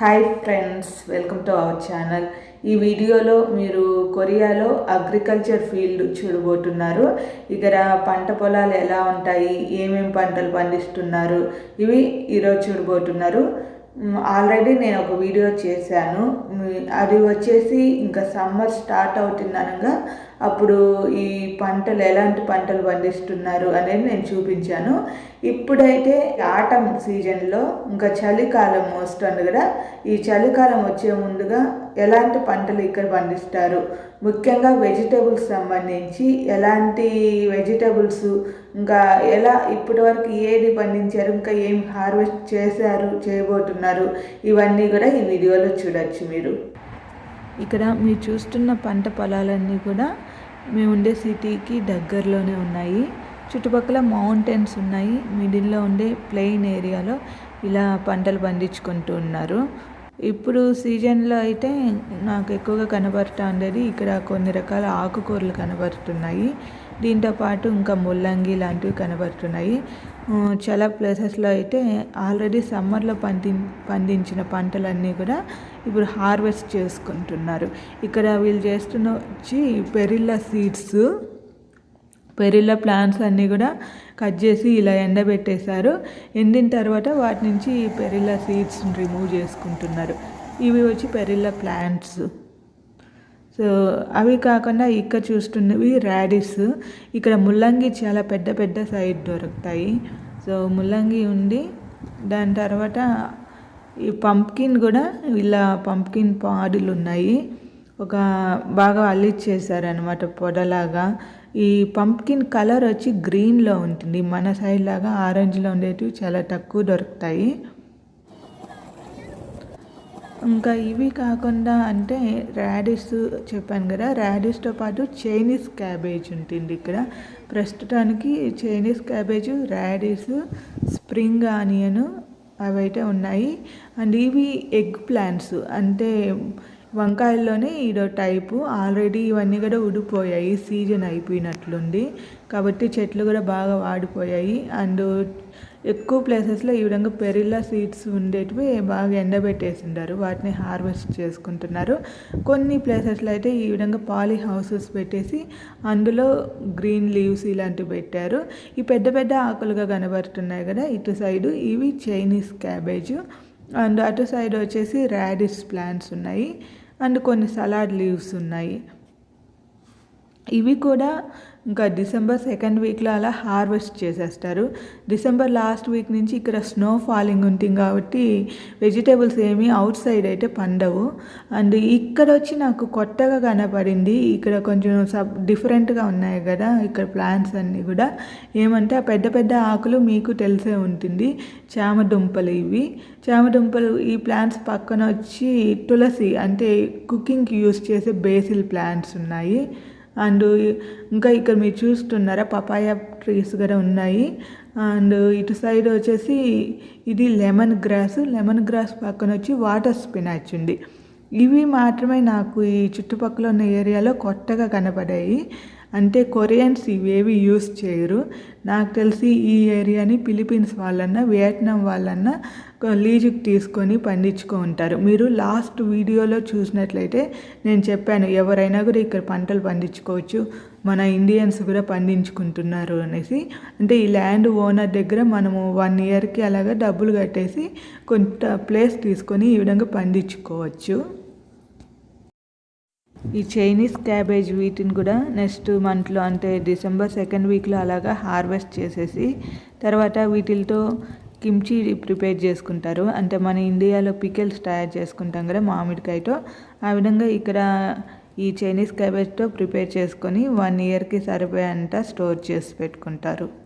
Hi friends welcome to our channel ఈ వీడియోలో మీరు కొరియాలో అగ్రికల్చర్ ఫీల్డ్ చూడబోతున్నారు. ఇక్కడ పంట పొలాలు ఎలా ఉంటాయి? ఏమేమి పంటలు పండిస్తున్నారు? ఇవి ఈరోజు చూడబోతున్నారు. ఆల్రెడీ నేను ఒక వీడియో చేశాను. అది వచ్చేసి ఇంకా సమ్మర్ స్టార్ట్ అవుతుందనగా అప్పుడు ఈ పంటలు ఎలాంటి పంటలు పండిస్తున్నారు అనేది నేను చూపించాను. ఇప్పుడైతే ఆటం సీజన్లో ఇంకా చలికాలం వస్తుంది కదా ఈ చలికాలం వచ్చే ముందుగా ఎలాంటి పంటలు ఇక్కడ పండిస్తారు? ముఖ్యంగా వెజిటేబుల్స్ సంబంధించి ఎలాంటి వెజిటేబుల్స్ ఇంకా ఎలా ఇప్పటి వరకు ఏది పండించారు ఇంకా ఏం హార్వెస్ట్ చేశారు చేయబోతున్నారు ఇవన్నీ కూడా ఈ వీడియోలో చూడొచ్చు మీరు. ఇక్కడ మీరు చూస్తున్న పంట పొలాలన్నీ కూడా మేము ఉండే సిటీకి దగ్గరలోనే ఉన్నాయి. చుట్టుపక్కల మౌంటైన్స్ ఉన్నాయి. మిడిల్లో ఉండే ప్లెయిన్ ఏరియాలో ఇలా పంటలు పండించుకుంటూ ఉన్నారు. ఇప్పుడు సీజన్లో అయితే నాకు ఎక్కువగా కనబడుతూ ఉండేది ఇక్కడ కొన్ని రకాల ఆకుకూరలు కనబడుతున్నాయి. దీంతో పాటు ఇంకా ముల్లంగి లాంటివి కనబడుతున్నాయి. చాలా ప్లేసెస్లో అయితే ఆల్రెడీ సమ్మర్లో పండి పండించిన పంటలన్నీ కూడా ఇప్పుడు హార్వెస్ట్ చేసుకుంటున్నారు. ఇక్కడ వీళ్ళు చేస్తున్న వచ్చి పెరిల్లా సీడ్స్ పెరిల్లా ప్లాంట్స్ అన్నీ కూడా కట్ చేసి ఇలా ఎండబెట్టేశారు. ఎండిన తర్వాత వాటి నుంచి పెరిల్లా సీడ్స్ రిమూవ్ చేసుకుంటున్నారు. ఇవి వచ్చి పెరిల్లా ప్లాంట్స్. సో అవి కాకుండా ఇక్కడ చూస్తున్నవి ర్యాడిస్ ఇక్కడ ముల్లంగి చాలా పెద్ద పెద్ద సైడ్ దొరుకుతాయి. సో ముల్లంగి ఉండి దాని తర్వాత ఈ పంప్కిన్ కూడా ఇలా పంప్కిన్ పాడులు ఉన్నాయి. ఒక బాగా అల్లిచ్చేసారనమాట పొడలాగా. ఈ పంప్కిన్ కలర్ వచ్చి గ్రీన్లో ఉంటుంది. మన సైడ్ లాగా ఆరెంజ్లో ఉండేటివి చాలా తక్కువ దొరుకుతాయి. ఇంకా ఇవి కాకుండా అంటే ర్యాడిస్ చెప్పాను కదా ర్యాడిస్తో పాటు చైనీస్ క్యాబేజ్ ఉంటుంది ఇక్కడ. ప్రస్తుతానికి Chinese cabbage radish spring onion అవైతే ఉన్నాయి. అండ్ ఇవి ఎగ్ ప్లాంట్స్ అంటే వంకాయల్లోనే ఈడో టైపు ఆల్రెడీ ఇవన్నీ కూడా ఉడిపోయాయి సీజన్ అయిపోయినట్లుంది. కాబట్టి చెట్లు కూడా బాగా వాడిపోయాయి. అండ్ ఎక్కువ ప్లేసెస్లో ఈ విధంగా పెరిల్లా సీడ్స్ ఉండేటివి బాగా ఎండబెట్టేసిండారు. వాటిని హార్వెస్ట్ చేసుకుంటున్నారు. కొన్ని ప్లేసెస్లో అయితే ఈ విధంగా పాలీ హౌసెస్ పెట్టేసి అందులో గ్రీన్ లీవ్స్ ఇలాంటివి పెట్టారు. ఈ పెద్ద పెద్ద ఆకులుగా కనబడుతున్నాయి కదా ఇటు సైడు. ఇవి చైనీస్ క్యాబేజ్. అండ్ అటు సైడ్ వచ్చేసి ర్యాడిస్ ప్లాంట్స్ ఉన్నాయి. అండ్ కొన్ని సలాడ్ లీవ్స్ ఉన్నాయి. ఇవి కూడా ఇంకా డిసెంబర్ సెకండ్ వీక్లో అలా హార్వెస్ట్ చేసేస్తారు. డిసెంబర్ లాస్ట్ వీక్ నుంచి ఇక్కడ స్నో ఫాలింగ్ ఉంటుంది కాబట్టి వెజిటేబుల్స్ ఏమీ అవుట్ సైడ్ అయితే పండవు. అండ్ ఇక్కడ వచ్చి నాకు కొత్తగా కనపడింది ఇక్కడ కొంచెం సబ్ డిఫరెంట్గా ఉన్నాయి కదా ఇక్కడ ప్లాంట్స్ అన్నీ కూడా. ఏమంటే ఆ పెద్ద పెద్ద ఆకులు మీకు తెలిసే ఉంటుంది. చామదుంపలు ఇవి. చామదుంపలు ఈ ప్లాంట్స్ పక్కన వచ్చి తులసి అంటే కుకింగ్కి యూస్ చేసే బేసిల్ ప్లాంట్స్ ఉన్నాయి. అండ్ ఇంకా ఇక్కడ మీరు చూస్తున్నారా పపాయ ట్రీస్ కూడా ఉన్నాయి. అండ్ ఇటు సైడ్ వచ్చేసి ఇది లెమన్ గ్రాస్ లెమన్ గ్రాస్ పక్కన వచ్చి వాటర్ స్పినాచ్ ఉంది. ఇవి మాత్రమే నాకు ఈ చుట్టుపక్కల ఉన్న ఏరియాలో కొత్తగా కనపడాయి. అంటే కొరియన్స్ ఇవేవి యూస్ చేయరు. నాకు తెలిసి ఈ ఏరియాని ఫిలిపీన్స్ వాళ్ళన్నా వియట్నాం వాళ్ళన్నా లీజుకి తీసుకొని పండించుకో ఉంటారు. మీరు లాస్ట్ వీడియోలో చూసినట్లయితే నేను చెప్పాను ఎవరైనా కూడా ఇక్కడ పంటలు పండించుకోవచ్చు మన ఇండియన్స్ కూడా పండించుకుంటున్నారు అనేసి. అంటే ఈ ల్యాండ్ ఓనర్ దగ్గర మనము వన్ ఇయర్కి అలాగా డబ్బులు కట్టేసి కొంత ప్లేస్ తీసుకొని ఈ విధంగా పండించుకోవచ్చు. ఈ చైనీస్ క్యాబేజ్ వీటిని కూడా నెక్స్ట్ మంత్లో అంటే డిసెంబర్ సెకండ్ వీక్లో అలాగా హార్వెస్ట్ చేసేసి తర్వాత వీటితో కిమ్చి ప్రిపేర్ చేసుకుంటారు. అంటే మన ఇండియాలో పికెల్స్ తయారు చేసుకుంటాం కదా మామిడికాయతో. ఆ విధంగా ఇక్కడ ఈ చైనీస్ క్యాబేజ్తో ప్రిపేర్ చేసుకొని వన్ ఇయర్కి సరిపోయేంత స్టోర్ చేసి పెట్టుకుంటారు.